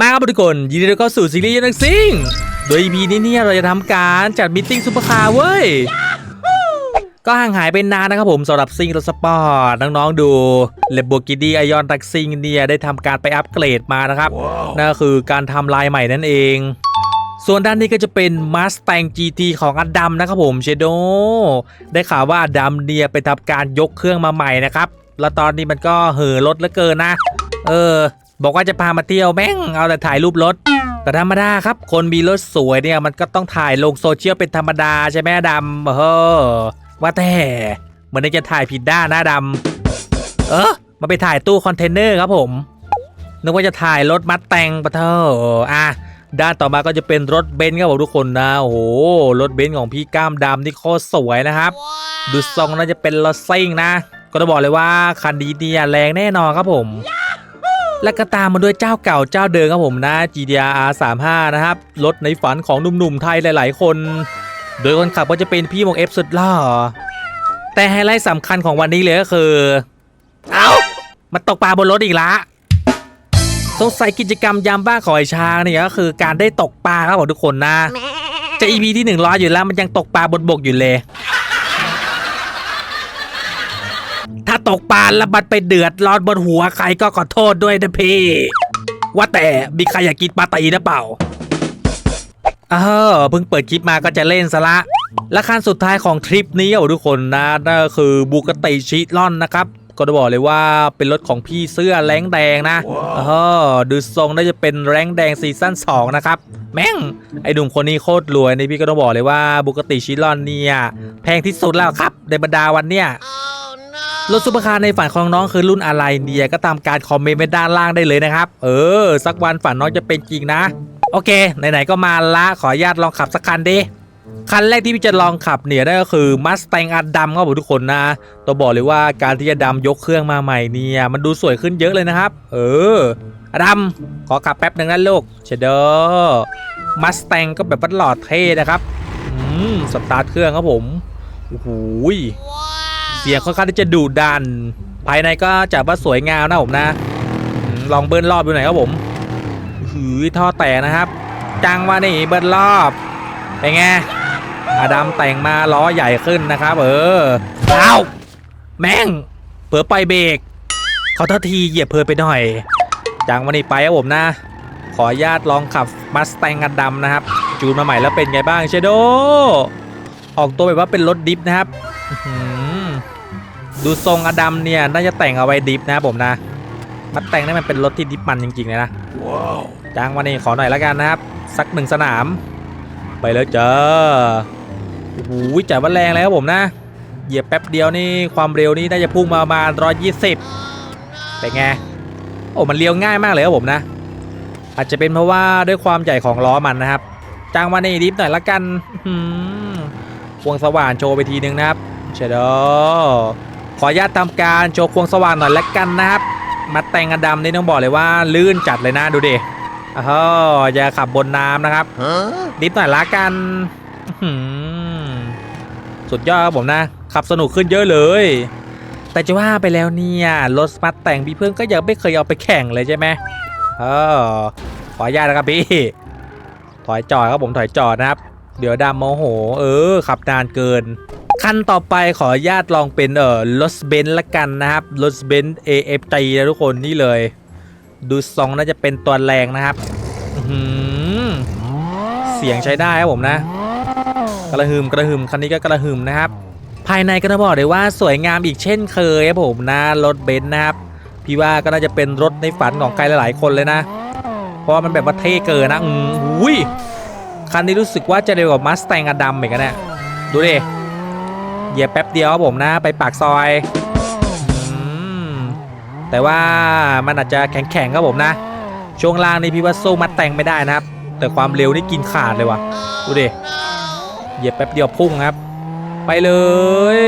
มาครับทุกคน ยินดีต้อนรับเข้าสู่ซีรีส์นักซิ่งโดย EP นี้เนี่ยเราจะทำการจัดมิทติ้งซุปเปอร์คาร์เว้ย ก็ห่างหายไปนานนะครับผมสำหรับซิ่งรถสปอร์ต น้องๆดูเลโบกิดีไอออนตักซิงเนี่ยได้ทำการไปอัปเกรดมานะครับ นั่นก็คือการทำลายใหม่นั่นเอง ส่วนด้านนี้ก็จะเป็น Mustang GT ของอดัมนะครับผมเชโดได้ข่าวว่าอดัมเนี่ยไปทำการยกเครื่องมาใหม่นะครับแล้วตอนนี้มันก็เห่อรถเหลือเกินนะ เออ บอกว่าจะพามาเที่ยวแม่งเอาแต่ถ่ายรูปรถแต่ธรรมดาครับ คนมีรถสวยเนี่ยมันก็ต้องถ่ายลงโซเชียลเป็นธรรมดาใช่ไหมดัมเออว่าแต่เหมือนจะถ่ายผิดด้านนะอดัมเออมาไปถ่ายตู้คอนเทนเนอร์ครับผมนึกว่าจะถ่ายรถมัดแต่งปะเถออะด้านต่อมาก็จะเป็นรถเบนซ์ครับผมทุกคนนะโอ้โหรถเบนซ์ของพี่ก้ามดำนี่โคตรสวยนะครับ ดูทรงน่าจะเป็นรถซิ่งนะ ก็ต้องบอกเลยว่าคันนี้เนี่ยแรงแน่นอนครับผม และก็ตามมาด้วยเจ้าเก่าเจ้าเดิมครับผมนะ GTR R35 นะครับรถในฝันของหนุ่มๆไทยหลาย ๆ คน โดยคนขับก็จะเป็นพี่มงเอฟสุดหล่อแต่ไฮไลท์สำคัญของวันนี้เลยก็คือ เอ้ามาตกปลาบนรถอีกละสงสัยกิจกรรมยามบ้าของไอช้างเนี่ยก็คือการได้ตกปลาครับผมทุกคนนะ จะ EP ที่หนึ่งรออยู่แล้วมันยังตกปลาบนบกอยู่เลย ถ้า ตกปลาแล้วมันไปเดือดร้อนบนหัวใครก็ขอโทษด้วยนะพี่ว่าแต่มีใครอยากกินปลาตีนะเปล่าเออเพิ่งเปิดคลิปมาก็จะเล่นซะละและขั้นสุดท้ายของทริปนี้อะทุกคนนะนั่นก็คือบูกติชิลอนนะครับก็จะบอกเลยว่าเป็นรถของพี่เสื้อแรงแดงนะเออดูทรงน่าจะเป็นแรงแดงซีซั่น2 นะครับ แม่ง ไอหนุ่มคนนี้โคตรรวยนี่พี่ก็ต้องบอกเลยว่าบุกติชิลอนเนี่ย แพงที่สุดแล้วครับ ในบรรดาวันเนี่ย รถซุปเปอร์คาร์ในฝันของน้องคือรุ่นอะไรเนี่ยก็ตามการคอมเมนต์ไว้ด้านล่างได้เลยนะครับ เออ สักวันฝันน้องจะเป็นจริงนะ โอเค ไหนๆก็มาละขออนุญาตลองขับสักคันดิคันแรกที่พี่จะลองขับเนี่ยนั่นก็คือ Mustang อัดดำครับผมทุกคนนะต้องบอกเลยว่าการที่จะดำยกเครื่องมาใหม่เนี่ยมันดูสวยขึ้นเยอะเลยนะครับ เอออดัมขอขับแป๊บหนึ่งนะลูกเชเดอร์มัสแตงก็แบบวัดหลอดเท่นะครับอืมสตาร์ทเครื่องครับผมโอ้โหย สียงค่อนข้างที่จะดุดัน ภายในก็จัดว่าสวยงามนะผมนะลองเบิ้ลรอบดูหน่อยครับผมหือท่อแต่นะครับ จังว่านี่เบิ้ลรอบเป็นไงอาดัมแต่งมาล้อใหญ่ขึ้นนะครับ เออเอาแม่งเผือไปล่อยเบรกขอโทษทีเหยียบเพลินไปหน่อย จังวันนี้ไปครับผมนะ ขออนุญาตลองขับมัส t ตงอันดำนะครับ จูนมาใหม่แล้วเป็นไงบ้างเชโด ออกตัวแบบว่าเป็นรถดิฟนะครับ ดูทรงอดัมเนี่ยน่าจะแต่งเอาไว้ดิฟนะครับผมนะ มัสแต่งนี่มันเป็นรถที่ดิฟมันจริงๆเลยนะจังวันนี้ขอหน่อยแล้วกันนะครับ สักหนึ่งสนาม ไปแล้วจ้าโอ้โหจัดว่าแรงเลยครับผมนะ เหยียบแป๊บเดียวนี่ความเร็วนี่น่าจะพุ่งมาประมาณร้อยยี่สิบเป็นไง โอ้มันเลี้ยวง่ายมากเลยครับผมนะ อาจจะเป็นเพราะว่าด้วยความใหญ่ของล้อมันนะครับ จ้างมาในดิฟหน่อยละกันอื้อหือควงสว่านโชว์ไปทีนึงนะครับเชดอ ขออนุญาตทำการโชว์ควงสว่านหน่อยละกันนะครับ มาแต่งกันดำนี่ต้องบอกเลยว่าลื่นจัดเลยนะดูดิอ้าวอย่าขับบนน้ำนะครับ นิดหน่อยละกันอื้อหือสุดยอดครับผมนะ ขับสนุกขึ้นเยอะเลย แต่จะว่าไปแล้วเนี่ยรถสมัตแต่งพี่เพื่อนก็ยังไม่เคยเอาไปแข่งเลยใช่ไหมเออขออนุญาตนะครับพี่ ถอยจอดครับผมถอยจอดนะครับ เดี๋ยวดำโมโห เออ ขับนานเกิน คันต่อไปขออนุญาตลองเป็นเออรถเบนซ์ละกันนะครับรถเบนซ์ AFG นะทุกคนนี่เลย ดูทรงน่าจะเป็นตัวแรงนะครับเสียงใช้ได้ครับผมนะ กระหึมกระหึมคันนี้ก็กระหึมนะครับ ภายในก็ต้องบอกเลยว่าสวยงามอีกเช่นเคยครับผมนะรถเบนซ์นะครับพี่ว่าก็น่าจะเป็นรถในฝันของใครหลายๆคนเลยนะ เพราะมันแบบว่าเท่เกินนะอืมอุ้ยคันนี้รู้สึกว่าจะเร็วกว่ามัสแตงอดัมอีกนะเนี่ยดูดิ เหยียบแป๊บเดียวครับผมนะ ไปปากซอยอแต่ว่ามันอาจจะแข็งๆครับผมนะ ช่วงล่างนี่พี่ว่าสู้มัดแตงไม่ได้นะครับ แต่ความเร็วนี่กินขาดเลยว่ะดูดิเหยียบแป๊บเดียวพุ่งครับ ไปเลย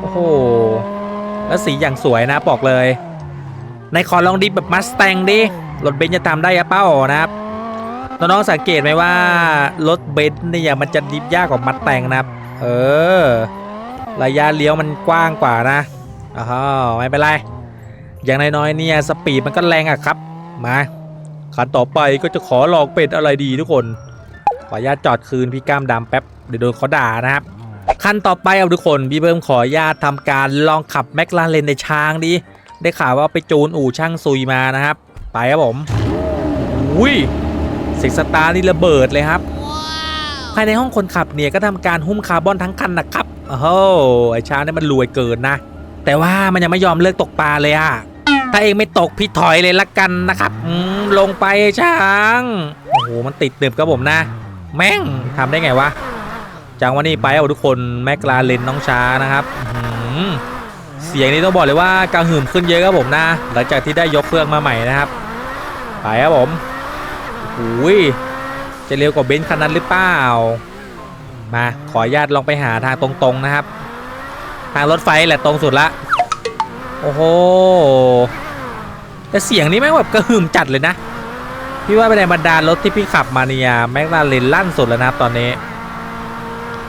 โอ้โหแล้วสีอย่างสวยนะบอกเลยในขอลองดิแบบมัสแตงดิรถเบนซ์จะทำได้อะเป้านะครับน้องๆสังเกตไหมว่ารถเบนซ์เนี่ยมันจะดิฟยากกว่ามัดแตงนะครับ เออ ระยะเลี้ยวมันกว้างกว่านะอ๋อไม่เป็นไร อย่างน้อยๆเนี่ยสปีดมันก็แรงอะครับ มาคันต่อไปก็จะขอลองเป็นอะไรดีทุกคน ขออนุญาตจอดคืนพี่ก้ามดำแป๊บเดี๋ยวโดนเขาด่านะครับคันต่อไปเอาทุกคนพี่เบิ้มขออนุญาตทำการลองขับแมคลาเรนในช้างดิได้ข่าวว่าไปจูนอู่ช่างซุยมานะครับ ไปครับผมอุ้ยเสียงสตาร์นี่ระเบิดเลยครับายในห้องคนขับเนี่ยก็ทำการหุ้มคาร์บอนทั้งคันนะครับโอ้โหไอ้ช้างนี่มันรวยเกินนะ แต่ว่ามันยังไม่ยอมเลิกตกปลาเลยอะถ้าเองไม่ตกพี่ถอยเลยละกันนะครับลงไปช้างโอ้โหมันติดเดิมครับผมนะ แม่งทำได้ไงวะจังวันนี้ไปเอาทุกคนแมคลาเรนน้องช้านะครับเสียงนี้ต้องบอกเลยว่ากระหึ่มขึ้นเยอะครับผมนะ หลังจากที่ได้ยกเครื่องมาใหม่นะครับ ไปครับผมโอ้ย จะเร็วกว่าเบนซ์คันนั้นหรือเปล่า มาขออนุญาตลองไปหาทางตรงๆนะครับ ทางรถไฟแหละตรงสุดละ โอ้โห แต่เสียงนี้แม่งแบบกระหึ่มจัดเลยนะ พี่ว่าไปในบรรดารถที่พี่ขับมาเนี่ยแม็กลาเรนลั่นสุดแล้วนะครับตอนนี้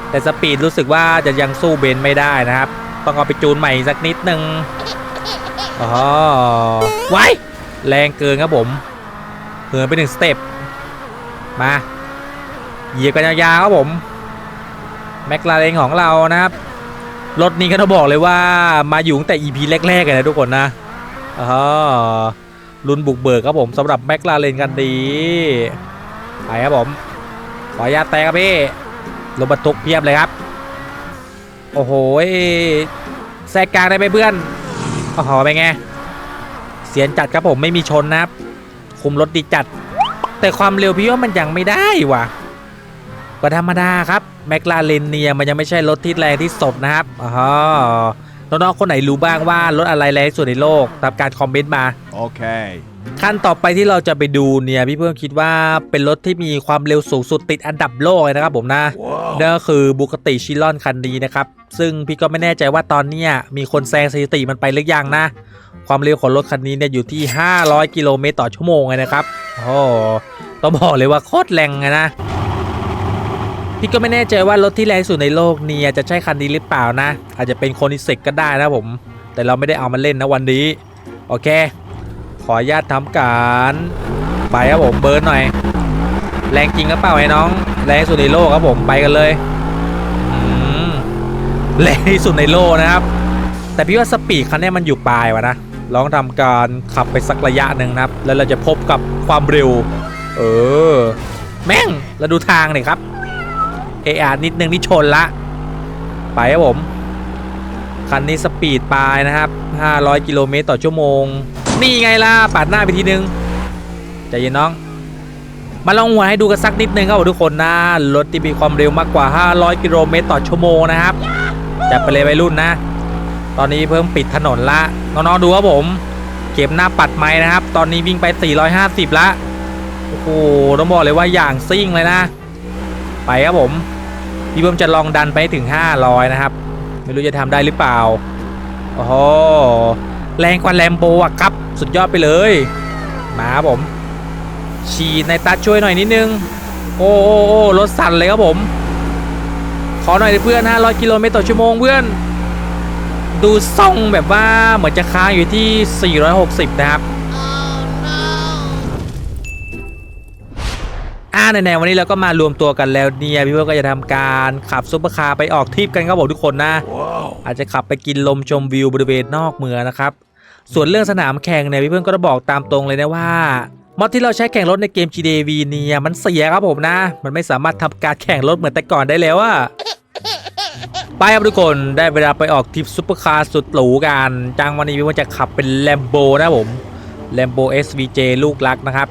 แต่สปีดรู้สึกว่าจะยังสู้เบนซ์ไม่ได้นะครับ ต้องเอาไปจูนใหม่สักนิดนึงอ๋อไว้แรงเกินครับผมเหินไปหนึ่งสเต็ป มาเหยียบกันยาวๆครับผมแมคลาเรนของเรานะครับ รถนี้ก็ต้องบอกเลยว่ามาอยู่ตั้งแต่ EP แรกๆเลยนะทุกคนนะอ๋อรุ่นบุกเบิกครับผมสำหรับแมคลาเรนกันดีไปครับผมขออนุญาตแตะครับพี่รถบรรทุกเพียบเลยครับ โอ้โหแทรกกลางได้ไหมเพื่อนโอ้โหเป็นไง เสียนจัดครับผมไม่มีชนนะครับ คุมรถดีจัด แต่ความเร็วพี่ว่ามันยังไม่ได้ว่ะก็ธรรมดาครับแมคลาเรนเนี่ยมันยังไม่ใช่รถที่แรงที่สุดนะครับอ๋อน้องๆคนไหนรู้บ้างว่ารถอะไรแรงที่สุดในโลกตามการคอมเมนต์มา Okay. ขั้นต่อไปที่เราจะไปดูเนี่ยพี่เพิ่มคิดว่าเป็นรถที่มีความเร็วสูงสุดติดอันดับโลกเลยนะครับผมนะ Whoa. นั่นก็คือบุกติชิลอนคันนี้นะครับ ซึ่งพี่ก็ไม่แน่ใจว่าตอนเนี้ยมีคนแซงสถิติมันไปหรือยังนะ ความเร็วของรถคันนี้เนี่ยอยู่ที่ 500 กิโลเมตรต่อชั่วโมงเลยนะครับโอ้ต้องบอกเลยว่าโคตรแรงนะพี่ก็ไม่แน่ใจว่ารถที่แรงสุดในโลกเนี่ยจะใช่คันนี้หรือเปล่านะ อาจจะเป็นโคนิเซกก็ได้นะผม แต่เราไม่ได้เอามาเล่นนะวันนี้ โอเค ขออนุญาตทำการไปครับผมเบิร์นหน่อย แรงจริงหรือเปล่าไอ้น้อง แรงสุดในโลกครับผมไปกันเลยอืมแรงที่สุดในโลกนะครับ แต่พี่ว่าสปีดคันนี้มันอยู่ปลายวะนะ ลองทำการขับไปสักระยะหนึ่งนะครับ แล้วเราจะพบกับความเร็ว เออ แม่งแล้วดูทางหน่อยครับเออานิดนึงนี่ชนละ ไปครับผม คันนี้สปีดปลายนะครับ 500 กิโลเมตรต่อชั่วโมง นี่ไงล่ะ ปาดหน้าไปทีนึง ใจเย็นน้อง มาลองหัวให้ดูกันสักนิดนึงครับทุกคนนะ รถที่มีความเร็วมากกว่า 500 กิโลเมตรต่อชั่วโมงนะครับ จัดไปเลยวัยรุ่นนะ ตอนนี้เพิ่มปิดถนนละ น้องๆดูครับผม เก็บหน้าปัดไม้นะครับ ตอนนี้วิ่งไป 450 ละ โอ้โห ต้องบอกเลยว่าอย่างซิ่งเลยนะ ไปครับผม พี่เพิ่มจะลองดันไปถึง 500 นะครับ ไม่รู้จะทำได้หรือเปล่า โอ้โห แรงกว่าแลมโบอะครับ สุดยอดไปเลย มาครับผม ฉีดในตัดช่วยหน่อยนิดนึง โอ้โอ้โอ้รถสั่นเลยครับผม ขอหน่อยดิเพื่อน500กิโลเมตรต่อชั่วโมงเพื่อน ดูซ่องแบบว่าเหมือนจะค้างอยู่ที่ 460 นะครับ อ่าไหนๆวันนี้เราก็มารวมตัวกันแล้วเนี่ยพี่เพื่อนก็จะทำการขับซุปเปอร์คาร์ไปออกทริปกันครับผมทุกคนนะ Whoa. อาจจะขับไปกินลมชมวิวบริเวณนอกเมืองนะครับ ส่วนเรื่องสนามแข่งเนี่ยพี่เพื่อนก็จะบอกตามตรงเลยนะว่ามอดที่เราใช้แข่งรถในเกม GDV เนี่ยมันเสียครับผมนะ มันไม่สามารถทำการแข่งรถเหมือนแต่ก่อนได้แล้วอะ ไปครับทุกคนได้เวลาไปออกทริปซุปเปอร์คาร์สุดหรูกันจังวันนี้พี่เพื่อนจะขับเป็นแลมโบนะผมแลมโบ SVJ ลูกรักนะครับ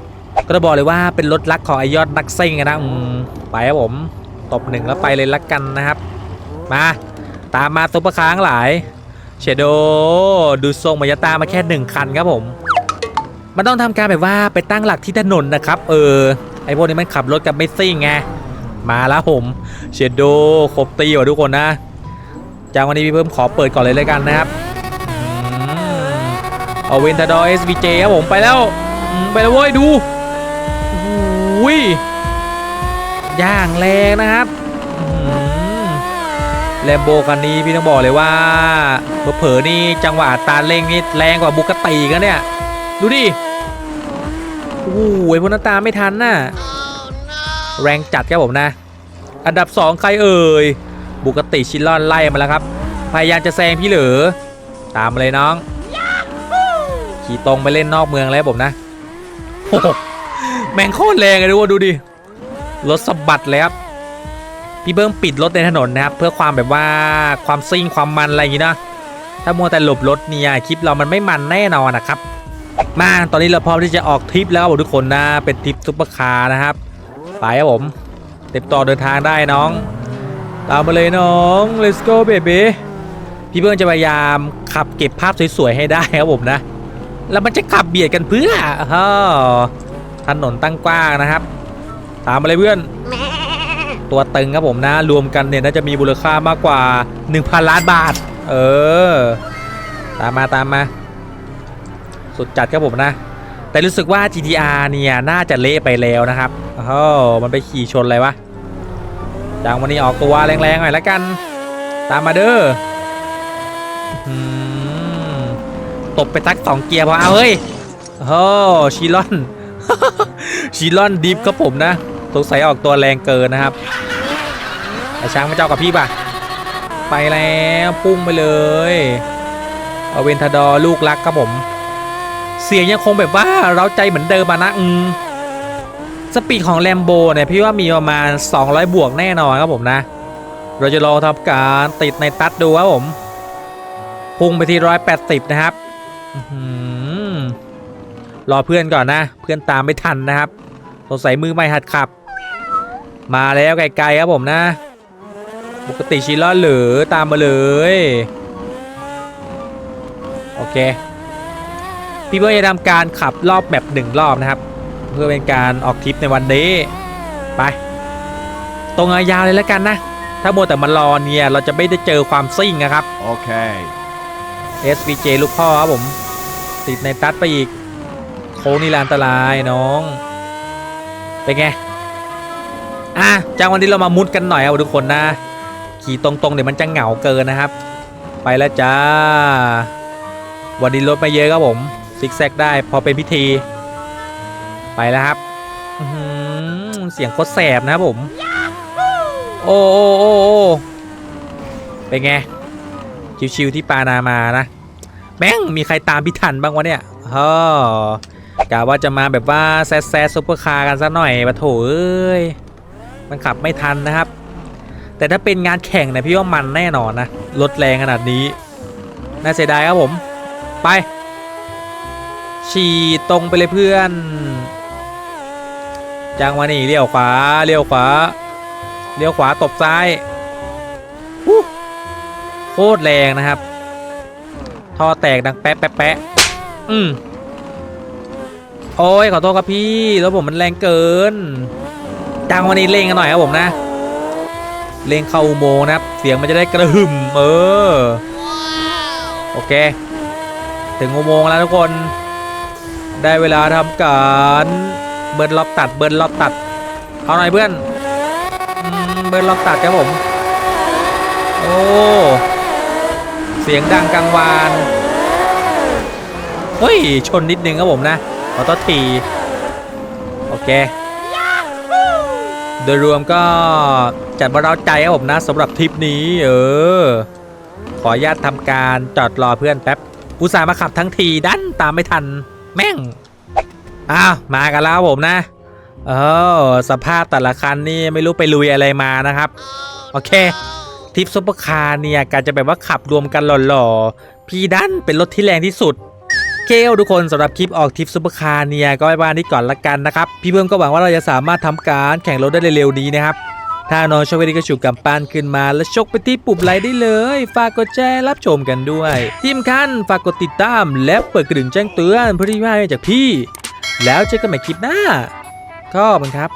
ก็จะบอกเลยว่าเป็นรถรักของไอยอดนักซิ่งนะอืมไปครับผมตบหนึ่งแล้วไปเลยละกันนะครับ มาตามมาซุปเปอร์คาร์ทั้งหลายเชโดดูทรงมายาตามาแค่หนึ่งคันครับผมมันต้องทำการแบบว่าไปตั้งหลักที่ถนนนะครับ เออไอพวกนี้มันขับรถกับไม่ซิ่งไง มาแล้วผมเชโดครบตีว่ะทุกคนนะจากวันนี้พี่เพิ่มขอเปิดก่อนเลยเลยกันนะครับเอาเวนทาดอร์ SVJ ครับผมไปแล้วไปแล้วเว้ยดูโอ้ยย่างแรงนะครับอืมแลมโบคันนี้พี่ต้องบอกเลยว่าเผลอๆนี่จังหวะตาเร่งนี่แรงกว่าบุกติกันเนี่ย ดูดิโอ้โหพนันตาไม่ทันน่ะ แรงจัดครับผมนะ อันดับ 2 ใครเอ่ย บุกติชิลลอนไล่มาแล้วครับ พยายามจะแซงพี่เหลือ ตามมาเลยน้อง ขี่ตรงไปเล่นนอกเมืองแล้วผมนะโอ้โหแม่งโคตรแรงเลยดูว่าดูดิ รถสะบัดเลยครับ พี่เบิ้มปิดรถในถนนนะครับ เพื่อความแบบว่าความซิ่งความมันอะไรอย่างงี้นะ ถ้ามัวแต่หลบรถเนี่ยคลิปเรามันไม่มันแน่นอนนะครับ มาตอนนี้เราพร้อมที่จะออกทริปแล้วครับทุกคนนะ เป็นทริปซุปเปอร์คาร์นะครับ ไปครับผมเต็มต่อเดินทางได้น้อง ตามมาเลยน้อง let's go baby พี่เบิ้มจะพยายามขับเก็บภาพสวยๆให้ได้ครับผมนะ แล้วมันจะขับเบียดกันเพื่ออถนนตั้งกว้างนะครับ ตามมาเลยเพื่อน ตัวตึงครับผมนะ รวมกันเนี่ยน่าจะมีมูลค่ามากกว่า 1,000 ล้านบาท เออ ตามมาตามมา สุดจัดครับผมนะ แต่รู้สึกว่า GTR เนี่ย น่าจะเละไปแล้วนะครับอ้าวมันไปขี่ชนอะไรวะจังวันนี้ออกตัวแรงๆหน่อยล้วกัน ตามมาเด้ออืมตบไปทักสองเกียร์พอเอาเฮ้ยโอ้ชิลอนชิลอนดิฟครับผมนะสงสัยออกตัวแรงเกินนะครับไอช้างมาเจ้ากับพี่ป่ะ ไปแล้วพุ่งไปเลย เอาเวนทาดอร์ลูกรักครับผม เสียงยังคงแบบว่าเราใจเหมือนเดิมนะอืมสปีดของแลมโบเนี่ยพี่ว่ามีประมาณ 200 บวกแน่นอนครับผมนะ เราจะลองทำการติดในตัดดูครับผมพุ่งไปที่180นะครับอื้อหือรอเพื่อนก่อนนะ เพื่อนตามไม่ทันนะครับสงสัยมือไม่หัดขับ มาแล้วไกลๆครับผมนะ ปกติชิลลอนหรือตามมาเลย โอเค พี่เบิร์ดจะทำการขับรอบแบบหนึ่งรอบนะครับ เพื่อเป็นการออกทริปในวันนี้ ไป ตรงยาวๆเลยแล้วกันนะ ถ้ามัวแต่มารอเนี่ย เราจะไม่ได้เจอความซิ่งนะครับ Okay. SVJ ลูกพ่อครับผม ติดในตัดไปอีก โค้งนี่แหละอันตรายน้อง เป็นไง อะจากวันนี้เรามามุดกันหน่อยครับทุกคนนะ ขี่ตรงๆเดี๋ยวมันจะเหงาเกินนะครับ ไปแล้วจ้าวันนี้รถไม่เยอะครับผม ซิกแซกได้พอเป็นพิธี ไปแล้วครับเสียงโคตรแสบนะครับผม โอ้โอ้โอ้โอ้เป็นไง ชิวๆที่ปานามานะ แม่งมีใครตามพี่ทันบ้างวะเนี่ยฮ่อกะว่าจะมาแบบว่าแซดแซดซุปเปอร์คาร์กันซะหน่อยปะโถเอ้ย มันขับไม่ทันนะครับ แต่ถ้าเป็นงานแข่งเนี่ยพี่ว่ามันแน่นอนนะ รถแรงขนาดนี้ น่าเสียดายครับผม ไป ฉี่ตรงไปเลยเพื่อนจังวะนี่เลี้ยวขวาเลี้ยวขวาเลี้ยวขวาตบซ้ายโคตรแรงนะครับท่อแตกดังแป๊ะแป๊ะแป๊ะอืมโอ้ยขอโทษครับพี่แล้วผมมันแรงเกินจังวันนี้เร่งกันหน่อยครับผมนะเร่งเข้าอุโมงค์นะครับ เสียงมันจะได้กระหึ่มเออโอเค ถึงอุโมงค์แล้วทุกคน ได้เวลาทำการเบิร์นล็อบตัดเบิร์นล็อบตัด เอาหน่อยเพื่อนเบิร์นล็อบตัดครับผม โอ้เสียงดังกังวานเฮ้ย ชนนิดนึงครับผมนะขอโทษที โอเค โดยรวมก็จัดมาเราใจครับผมนะสำหรับทริปนี้ เออ ขออนุญาตทำการจอดรอเพื่อนแป๊บอุตส่าห์มาขับทั้งทีดันตามไม่ทัน แม่ง อ้าว มากันแล้วผมนะ เออสภาพแต่ละคันนี่ไม่รู้ไปลุยอะไรมานะครับ โอเคทริปซุปเปอร์คาร์เนี่ยการจะแบบว่าขับรวมกันหล่อๆ พี่ดันเป็นรถที่แรงที่สุดเกลทุกคนสำหรับคลิปออกทริปซุปเปอร์คาร์เนี่ยก็ไว้บ้านนี้ก่อนละกันนะครับ พี่เพิ่มก็หวังว่าเราจะสามารถทำการแข่งรถได้เร็วๆนี้นะครับ ถ้าน้องชอบวิดีก็ชูกำปั้นขึ้นมา และชกไปที่ปุ่มไลค์ได้เลย ฝากกดแชร์รับชมกันด้วย ทีมคันฝากกดติดตาม และเปิดกระดิ่งแจ้งเตือนเพื่อที่ไม่ให้จากพี่ แล้วเจอกันใหม่คลิปหน้า ก็ขอบคุณครับ